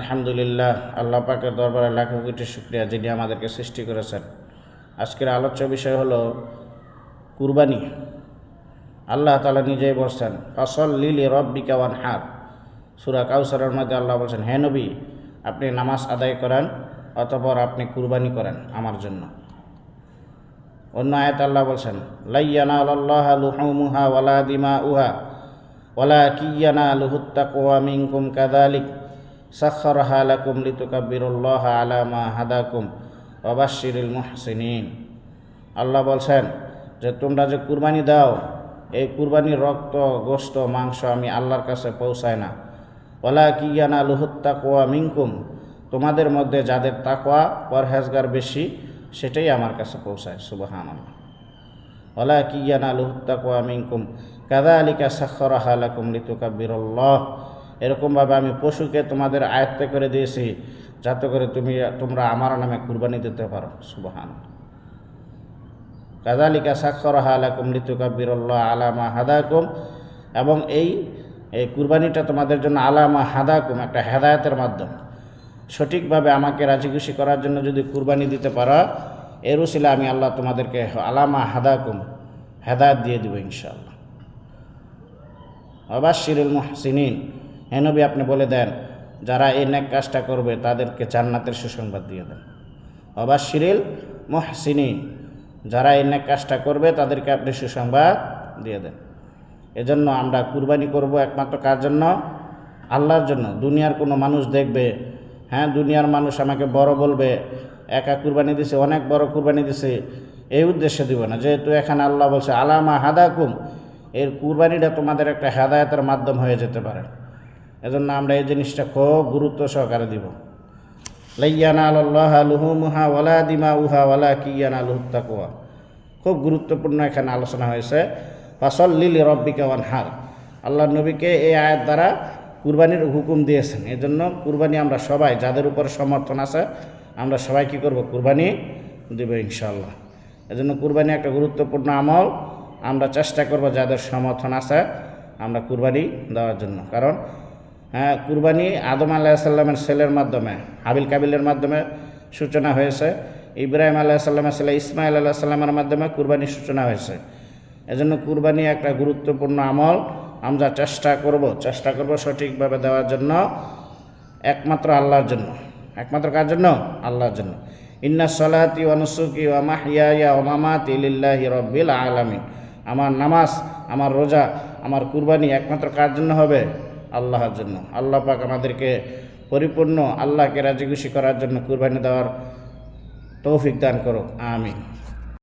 আলহামদুলিল্লাহ, আল্লাহ পাকের দরবারে লাখো কোটি শুক্রিয়া যিনি আমাদেরকে সৃষ্টি করেছেন। আজকের আলোচ্য বিষয় হলো কুরবানি। আল্লাহ তালা নিজেই বলছেন, ফসল লিলি রব্বিকা ওয়ান হার সুরা কাউসারের মধ্যে আল্লাহ বলছেন, হে নবী, আপনি নামাজ আদায় করেন অতপর আপনি কুরবানি করেন আমার জন্য। অন্য আয়াত আল্লাহ বলছেন লাইয়ানা আল্লাহ লুহুমুহা ওয়ালা দিমা উহা ওয়ালা কিয়ানা লুহুত্তাকুয়া মিনকুম কাদালিক লাকুম লিতুকাব্বিরুল্লাহ আলা মা হাদাকুম আল্লাহ বলছেন যে, তোমরা যে কুরবানি দাও, এই কুরবানির রক্ত গোস্ত মাংস আমি আল্লাহর কাছে পৌঁছায় না। ওলা কিয়ানা লুহুত্তাকুয়া মিনকুম, তোমাদের মধ্যে যাদের তাকোয়া পরহেজগার বেশি, সেটাই আমার কাছে পৌঁছায়। সুবাহান ওলা কিয়ানা লুহুত্তাকুয়া মিনকুম কাদা আলিকা সাক্ষরহা লাকুম লিতুকাব্বিরুল্লাহ। এরকমভাবে আমি পশুকে তোমাদের আয়ত্তে করে দিয়েছি, যাতে করে তুমি, তোমরা আমার নামে কুরবানি দিতে পারো। সুবাহান কাদালিকা সাক্ষরহা আলাকুম লিতুকাব্বিরুল্লাহ আলামা হাদাকুম। এবং এই এই কুরবানিটা তোমাদের জন্য আলামা হাদাকুম, একটা হেদায়তের মাধ্যম। সঠিকভাবে আমাকে রাজি খুশি করার জন্য যদি কুরবানি দিতে পারো, এর উসিলে আমি আল্লাহ তোমাদেরকে আলামা হাদাকুম হেদায়ত দিয়ে দেবো ইনশাআল্লাহ। অবাশিরুল মুহসিনিন। হেনবি আপনি বলে দেন, যারা এই ন্যাক কাজটা করবে, তাদেরকে জান্নাতের সুসংবাদ দিয়ে দেন। অবাশিরিল মুহসিনিন, যারা এই ন্যাক কাজটা করবে, তাদেরকে আপনি সুসংবাদ দিয়ে দেন। এজন্য আমরা কুরবানি করব একমাত্র কার জন্য? আল্লাহর জন্য। দুনিয়ার কোনো মানুষ দেখবে হ্যাঁ দুনিয়ার মানুষ আমাকে বড় বলবে, একা কুরবানি দিছে, অনেক বড় কুরবানি দিছে, এই উদ্দেশ্যে দিব না। যেহেতু এখানে আল্লাহ বলছে, আলামা হাদাকুম, এর কুরবানিটা তোমাদের একটা হেদায়তের মাধ্যম হয়ে যেতে পারে। এজন্য আমরা এই জিনিসটা খুব গুরুত্ব সহকারে দিব। ওয়ালা দিমা উহা ওয়ালা খুব গুরুত্বপূর্ণ এখানে আলোচনা হয়েছে। ফাসল লিলি রব্বিকা ওয়ান হার আল্লাহ নবীকে এই আয়ের দ্বারা কুরবানির হুকুম দিয়েছেন। এই জন্য কুরবানি আমরা সবাই, যাদের উপর সমর্থন আছে, আমরা সবাই কী করব? কুরবানি দেব ইনশাল্লাহ এজন্য কুরবানি একটা গুরুত্বপূর্ণ আমল। আমরা চেষ্টা করব যাদের সমর্থন আছে, আমরা কুরবানি দেওয়ার জন্য। কারণ হ্যাঁ কুরবানি আদম আলাহিসাল্লামের ছেলের মাধ্যমে, হাবিল কাবিলের মাধ্যমে সূচনা হয়েছে। ইব্রাহিম আলাহিসাল্লামের ছেলে ইসমাইল আল্লাহ সাল্লামের মাধ্যমে কুরবানির সূচনা হয়েছে। এজন্য কুরবানি একটা গুরুত্বপূর্ণ আমল। আমরা চেষ্টা করব চেষ্টা করব সঠিকভাবে দেওয়ার জন্য। একমাত্র আল্লাহর জন্য। একমাত্র কার জন্য? আল্লাহর জন্য। ইন্না সলাতি অনুসুকি ওয়া মাহিয়া ও মামাতি লিল্লাহি রব্বিল আলামিন। আমার নামাজ, আমার রোজা, আমার কুরবানি একমাত্র কার জন্য হবে? আল্লাহর জন্য। আল্লাহ পাক আমাদেরকে পরিপূর্ণ আল্লাহকে রাজি খুশি করার জন্য কুরবানি দেওয়ার তৌফিক দান করুক। আমিন।